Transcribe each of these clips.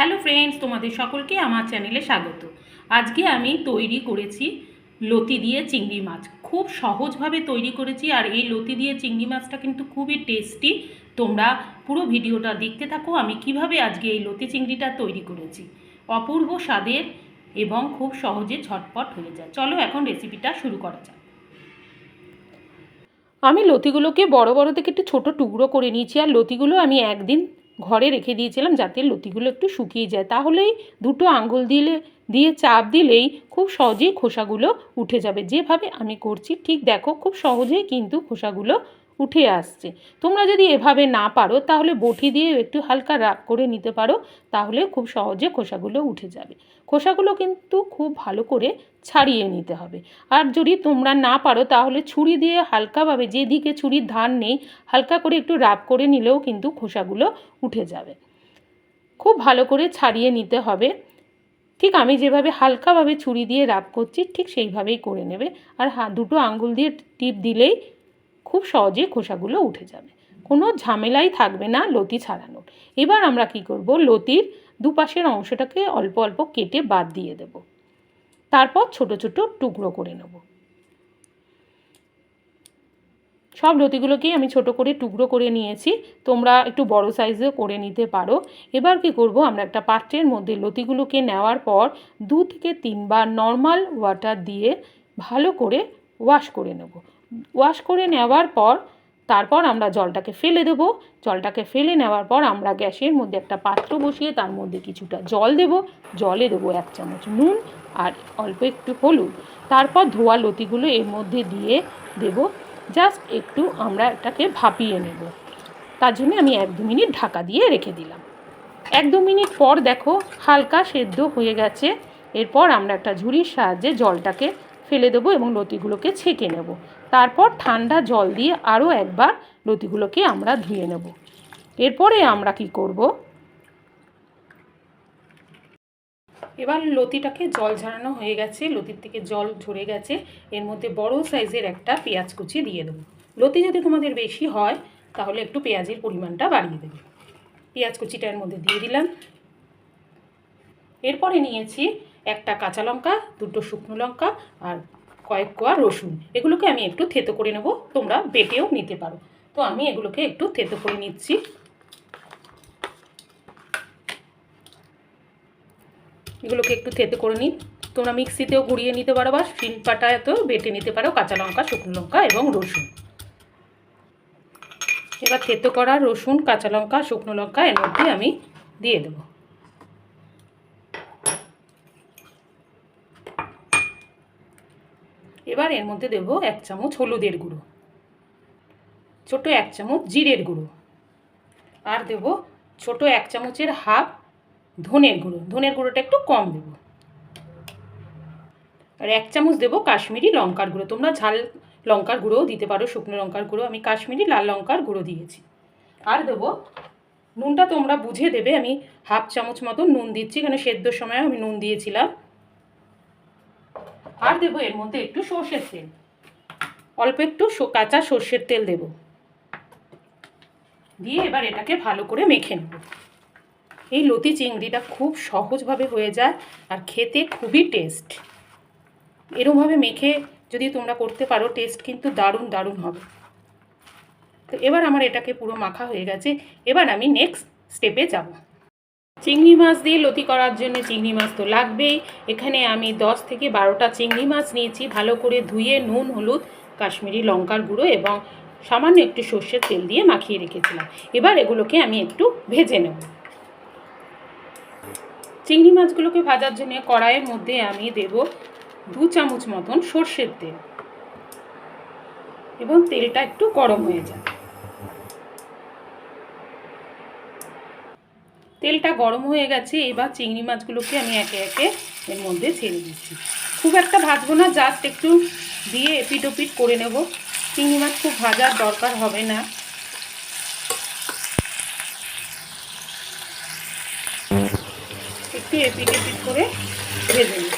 Hello friends তোমাদের সকলকে আমার চ্যানেলে স্বাগত। আজকে আমি তৈরি করেছি লতি দিয়ে চিংড়ি মাছ। খুব সহজভাবে তৈরি করেছি আর এই লতি দিয়ে চিংড়ি মাছটা কিন্তু খুবই টেস্টি তোমরা পুরো ভিডিওটা দেখতে থাকো, আমি কীভাবে আজকে এই লতি চিংড়িটা তৈরি করেছি। অপূর্ব স্বাদের এবং খুব সহজে ঝটপট হয়ে যায়। চলো এখন রেসিপিটা শুরু করা যাক। আমি লতিগুলোকে বড় বড় থেকে একটু ছোট টুকরো করে নিয়েছি, আর লতিগুলো আমি একদিন ঘরে রেখে দিয়েছিলাম যাতে লতিগুলো একটু শুকিয়ে যায়। তাহলেই দুটো আঙুল দিলে, দিয়ে চাপ দিলেই খুব সহজেই খোসাগুলো উঠে যাবে। যেভাবে আমি করছি, ঠিক দেখো, খুব সহজেই কিন্তু খোসাগুলো উঠে আসছে। তোমরা যদি এভাবে না পারো, তাহলে বটি দিয়ে একটু হালকা রাগ করে নিতে পারো তাহলে খুব সহজে খোসাগুলো উঠে যাবে। খোসাগুলো কিন্তু খুব ভালো করে ছাড়িয়ে নিতে হবে। আর যদি তোমরা না পারো, তাহলে ছুরি দিয়ে হালকাভাবে যেদিকে ছুরির ধার নেই, হালকা করে একটু রাব করে নিলেও কিন্তু খোসাগুলো উঠে যাবে। খুব ভালো করে ছাড়িয়ে নিতে হবে। ঠিক আমি যেভাবে হালকাভাবে ছুরি দিয়ে রাব করছি, ঠিক সেইভাবেই করে নেবে। আর হা, দুটো আঙ্গুল দিয়ে টিপ দিলেই খুব সহজে খোসাগুলো উঠে যাবে। কোনো ঝামেলাই থাকবে না লতি ছাড়ানোর। এবার আমরা কি করব? লতির দুপাশের অংশটাকে অল্প অল্প কেটে বাদ দিয়ে দেব। তারপর ছোট ছোট টুকরো করে নেব। সব লতিগুলোকেই আমি ছোট করে টুকরো করে নিয়েছি। তোমরা একটু বড় সাইজেও করে নিতে পারো। এবার কি করব? আমরা একটা পাত্রের মধ্যে লতিগুলোকে নেওয়ার পর দু থেকে তিনবার নর্মাল ওয়াটার দিয়ে ভালো করে ওয়াশ করে নেব। ওয়াশ করে নেওয়ার পর, তারপর আমরা জলটাকে ফেলে দেবো। জলটাকে ফেলে নেওয়ার পর আমরা গ্যাসের মধ্যে একটা পাত্র বসিয়ে তার মধ্যে কিছুটা জল দেব। জলে দেবো এক চামচ নুন আর অল্প একটু হলুদ। তারপর ধোয়া লতিগুলো এর মধ্যে দিয়ে দেব। জাস্ট একটু আমরা এটাকে ভাপিয়ে নেব। তার জন্য আমি এক দু মিনিট ঢাকা দিয়ে রেখে দিলাম। এক দু মিনিট পর দেখো হালকা সেদ্ধ হয়ে গেছে। এরপর আমরা একটা ঝুড়ির সাহায্যে জলটাকে ফেলে দেবো এবং লতিগুলোকে ছেঁকে নেব। তারপর ঠান্ডা জল দিয়ে আরও একবার লতিগুলোকে আমরা ধুয়ে নেব। এরপরে আমরা কি করব? এবার লতিটাকে জল ঝরানো হয়ে গেছে। লতির থেকে জল ঝরে গেছে। এর মধ্যে বড় সাইজের একটা পেঁয়াজ কুচি দিয়ে দেবো। লতি যদি তোমাদের বেশি হয়, তাহলে একটু পেঁয়াজের পরিমাণটা বাড়িয়ে দেবে। পেঁয়াজ কুচিটা এর মধ্যে দিয়ে দিলাম। এরপরে নিয়েছি একটা কাঁচা লঙ্কা, দুটো শুকনো লঙ্কা আর কয়েক কোয়া রসুন, এগুলোকে আমি একটু থেতো করে নেব, তোমরা বেটেও নিতে পারো। তো আমি এগুলোকে একটু থেতো করে নিচ্ছি। এগুলোকে একটু থেতো করে নিই তোমরা মিক্সিতেও গুঁড়িয়ে নিতে পারো বা শিলপাটাতেও বেটে নিতে পারো, কাঁচা লঙ্কা, শুকনো লঙ্কা এবং রসুন। এবার থেতো করা রসুন, কাঁচা লঙ্কা, শুকনো লঙ্কা এর মধ্যে আমি দিয়ে দেবো। এবার এর মধ্যে দেবো এক চামচ হলুদের গুঁড়ো। ছোট এক চামচ জিরের গুঁড়ো। আর দেব ছোট এক চামচের হাফ ধনের গুঁড়ো। ধনের গুঁড়োটা একটু কম দেব। আর এক চামচ দেবো কাশ্মীরি লঙ্কার গুঁড়ো। তোমরা ঝাল লঙ্কার গুঁড়োও দিতে পারো, শুকনো লঙ্কার গুঁড়ো। আমি কাশ্মীরি লাল লঙ্কার গুঁড়ো দিয়েছি। আর দেবো নুনটা তোমরা বুঝে দেবে। আমি হাফ চামচ মতো নুন দিচ্ছি। কেন সেদ্ধর সময় আমি নুন দিয়েছিলাম। আর দেবো এর মধ্যে একটু সর্ষের তেল। অল্প একটু কাঁচা সর্ষের তেল দেব। দিয়ে এবার এটাকে ভালো করে মেখে নেব। এই লতি চিংড়িটা খুব সহজভাবে হয়ে যায় আর খেতে খুবই টেস্ট। এরমভাবে মেখে যদি তোমরা করতে পারো, টেস্ট কিন্তু দারুণ দারুণ হবে। তো এবার আমার এটাকে পুরো মাখা হয়ে গেছে। এবার আমি নেক্সট স্টেপে যাব। চিংড়ি মাছ দিয়ে লতি করার জন্য চিংড়ি মাছ তো লাগবেই। এখানে আমি দশ থেকে বারোটা চিংড়ি মাছ নিয়েছি। ভালো করে ধুয়ে নুন, হলুদ, কাশ্মীরি লঙ্কার গুঁড়ো এবং সামান্য একটু সর্ষের তেল দিয়ে মাখিয়ে রেখেছিলাম। এবার এগুলোকে আমি একটু ভেজে নেব। চিংড়ি মাছগুলোকে ভাজার জন্য কড়াইয়ের মধ্যে আমি দেব দু চামচ মতন সর্ষের তেল এবং তেলটা একটু গরম হয়ে যায় তেলটা গরম হয়ে গেছে, এবার চিংড়ি মাছগুলোকে আমি একে একে এর মধ্যে ছেড়ে দিচ্ছি। খুব একটা ভাজবো না জাস্ট একটু দিয়ে এপিট ওপিট করে নেব। চিংড়ি মাছ খুব ভাজার দরকার হবে না। একটু এপিট এপিট করে ভেজে নেব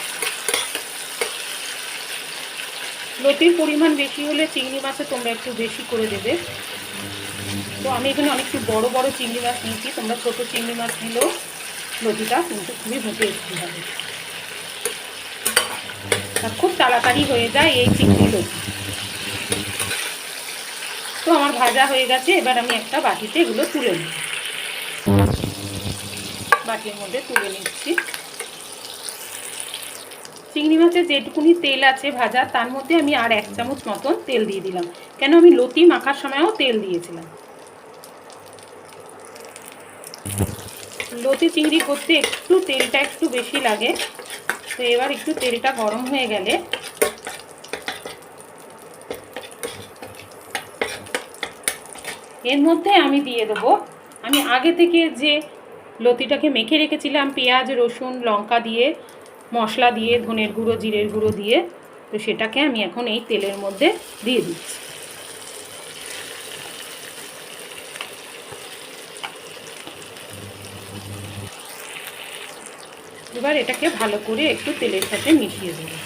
লতির পরিমাণ বেশি হলে চিংড়ি মাছে তোমরা একটু বেশি করে দেবে। তো আমি এখানে অনেকটু বড় বড় চিংড়ি মাছ নিয়েছি। তোমরা ছোট চিংড়ি মাছ নিলেও লতিটা কিন্তু খুবই ভেজে একটু হবে আর খুব তাড়াতাড়ি হয়ে যায় এই চিংড়ি লতি তো আমার ভাজা হয়ে গেছে, এবার আমি একটা বাটিতে এগুলো তুলে নিই। বাটির মধ্যে তুলে নিচ্ছি। চিংড়ি মাছের যেটুকুনি তেল আছে ভাজা, তার মধ্যে আমি আর এক চামচ মতন তেল দিয়ে দিলাম। কেন আমি লতি মাখার সময়ও তেল দিয়েছিলাম। লতি চিংড়ি করতে একটু তেলটা একটু বেশি লাগে। তো এবার একটু তেলটা গরম হয়ে গেলে এর মধ্যে আমি দিয়ে দেবো। আমি আগে থেকে যে লতিটাকে মেখে রেখেছিলাম, পেঁয়াজ, রসুন, লঙ্কা দিয়ে, মশলা দিয়ে, ধনের গুঁড়ো, জিরের গুঁড়ো দিয়ে, তো সেটাকে আমি এখন এই তেলের মধ্যে দিয়ে দিচ্ছি। এবার এটাকে ভালো করে একটু তেলের সাথে মিশিয়ে দেবো।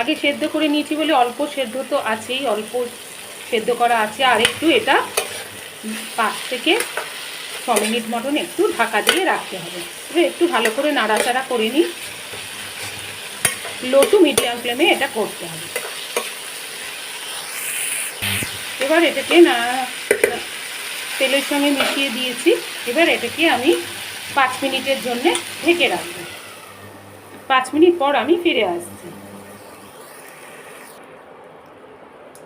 আগে সেদ্ধ করে নিয়েছি বলে অল্প সেদ্ধ তো আছেই, অল্প সেদ্ধ করা আছে। আর একটু এটা পাঁচ থেকে ছ মিনিট মতন একটু ঢাকা দিয়ে রাখতে হবে। একটু ভালো করে নাড়াচাড়া করে নিই। লো টু মিডিয়াম ফ্লেমে এটা করতে হবে। এবার এটাকে না তেলের সঙ্গে মিশিয়ে দিয়েছি। এবার এটাকে আমি পাঁচ মিনিটের জন্যে ঢেকে রাখব। পাঁচ মিনিট পর আমি ফিরে আসছি।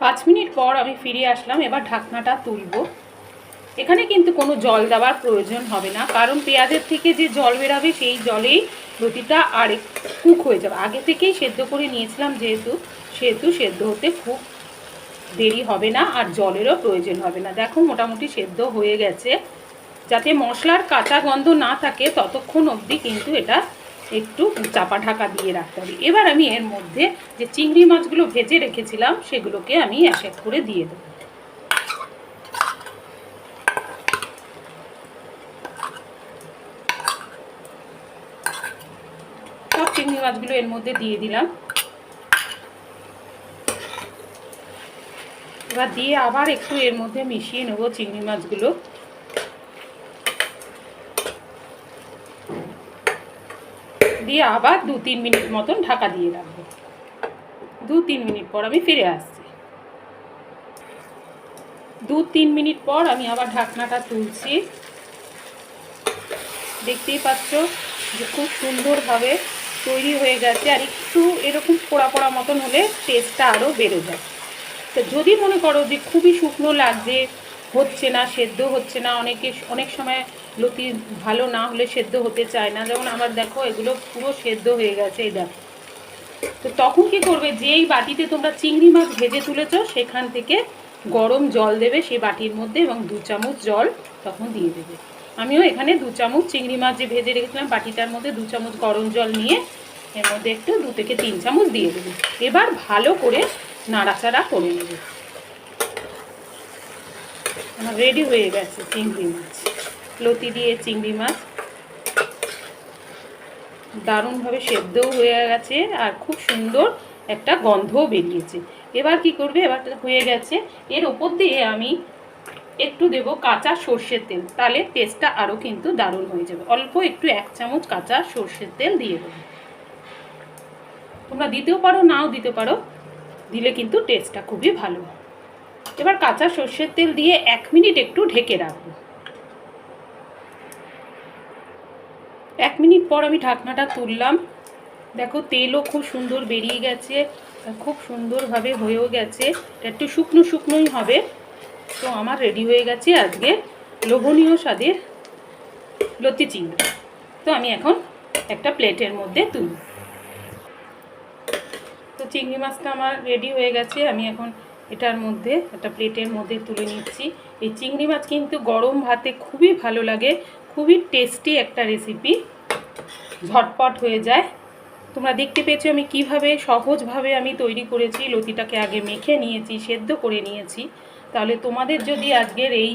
পাঁচ মিনিট পর আমি ফিরে আসলাম, এবার ঢাকনাটা তুলব। এখানে কিন্তু কোনো জল দেওয়ার প্রয়োজন হবে না, কারণ পেঁয়াজের থেকে যে জল বেরাবে, সেই জলেই রুটিটা আর কুক হয়ে যাবে। আগে থেকেই সেদ্ধ করে নিয়েছিলাম, যেহেতু সেহেতু সেদ্ধ হতে খুব দেরি হবে না আর জলেরও প্রয়োজন হবে না। দেখো, মোটামুটি সেদ্ধ হয়ে গেছে। যাতে মশলার কাঁচা গন্ধ না থাকে, ততক্ষণ অবধি কিন্তু এটা একটু চাপা ঢাকা দিয়ে রাখতে হবে। এবার আমি এর মধ্যে যে চিংড়ি মাছগুলো ভেজে রেখেছিলাম, সেগুলোকে আমি এক এক করে দিয়ে দেবো। সব চিংড়ি মাছগুলো এর মধ্যে দিয়ে দিলাম। এবার দিয়ে আবার একটু এর মধ্যে মিশিয়ে নেব চিংড়ি মাছগুলো। দিয়ে আবার দু তিন মিনিট মতন ঢাকা দিয়ে রাখব। দু তিন মিনিট পর আমি ফিরে আসছি। দু তিন মিনিট পর আমি আবার ঢাকনাটা তুলছি। দেখতেই পাচ্ছ যে খুব সুন্দরভাবে তৈরি হয়ে গেছে আর একটু এরকম পোড়া পোড়া মতন হলে টেস্টটা আরও বেড়ে যায়। তো যদি মনে করো যে খুবই শুকনো লাগছে হচ্ছে না, সেদ্ধ হচ্ছে না, অনেকে অনেক সময় লতি ভালো না হলে সেদ্ধ হতে চায় না। যেমন আমার দেখো, এগুলো পুরো সেদ্ধ হয়ে গেছে, এই দেখো। তো তখন কি করবে? যেই বাটিতে তোমরা চিংড়ি মাছ ভেজে তুলেছো, সেখান থেকে গরম জল দেবে সেই বাটির মধ্যে এবং দু চামচ জল তখন দিয়ে দেবে। আমিও এখানে দু চামচ চিংড়ি মাছ যে ভেজে রেখেছিলাম, বাটিটার মধ্যে দু চামচ গরম জল নিয়ে এর মধ্যে একটু দু থেকে তিন চামচ দিয়ে দেবে। এবার ভালো করে নাড়াচাড়া করে নেবে। আমার রেডি হয়ে গেছে চিংড়ি মাছ। লতি দিয়ে চিংড়ি মাছ। দারুণভাবে সেদ্ধও হয়ে গেছে আর খুব সুন্দর একটা গন্ধও বেরিয়েছে। এবার কি করবে? এবার হয়ে গেছে। এর ওপর দিয়ে আমি একটু দেব কাঁচা সর্ষের তেল। তাহলে টেস্টটা আরও কিন্তু দারুণ হয়ে যাবে। অল্প একটু এক চামচ কাঁচা সর্ষের তেল দিয়ে দেবো। তোমরা দিতেও পারো, নাও দিতে পারো। দিলে কিন্তু টেস্টটা খুবই ভালো এবার কাঁচা সর্ষের তেল দিয়ে এক মিনিট একটু ঢেকে রাখব। এক মিনিট পর আমি ঢাকনাটা তুললাম। দেখো তেলও খুব সুন্দর বেরিয়ে গেছে খুব সুন্দরভাবে হয়েও গেছে। একটু শুকনো শুকনোই হবে। তো আমার রেডি হয়ে গেছে আজকে লোভনীয় স্বাদের লতি চিংড়ি তো আমি এখন একটা প্লেটের মধ্যে তুলি চিংড়ি মাছটা আমার রেডি হয়ে গেছে। আমি এখন এটার মধ্যে একটা প্লেটের মধ্যে তুলে নিচ্ছি। এই চিংড়ি মাছ কিন্তু গরম ভাতে খুবই ভালো লাগে। খুবই টেস্টি একটা রেসিপি ঝটপট হয়ে যায়। তোমরা দেখতে পেয়েছ আমি কীভাবে সহজভাবে আমি তৈরি করেছি। লতিটাকে আগে মেখে নিয়েছি, সেদ্ধ করে নিয়েছি। তাহলে তোমাদের যদি আজকের এই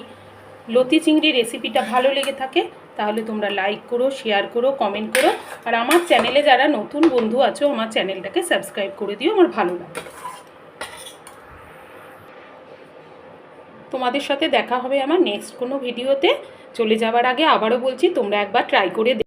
লতি চিংড়ি রেসিপিটা ভালো লেগে থাকে তাহলে তোমরা লাইক করো শেয়ার করো কমেন্ট করো। আর আমার চ্যানেলে যারা নতুন বন্ধু আছো, আমার চ্যানেলটাকে সাবস্ক্রাইব করে দিও, আমার ভালো লাগে। তোমাদের সাথে দেখা হবে আমার নেক্সট কোনো ভিডিওতে চলে যাওয়ার আগে আবারও বলছি, তোমরা একবার ট্রাই করে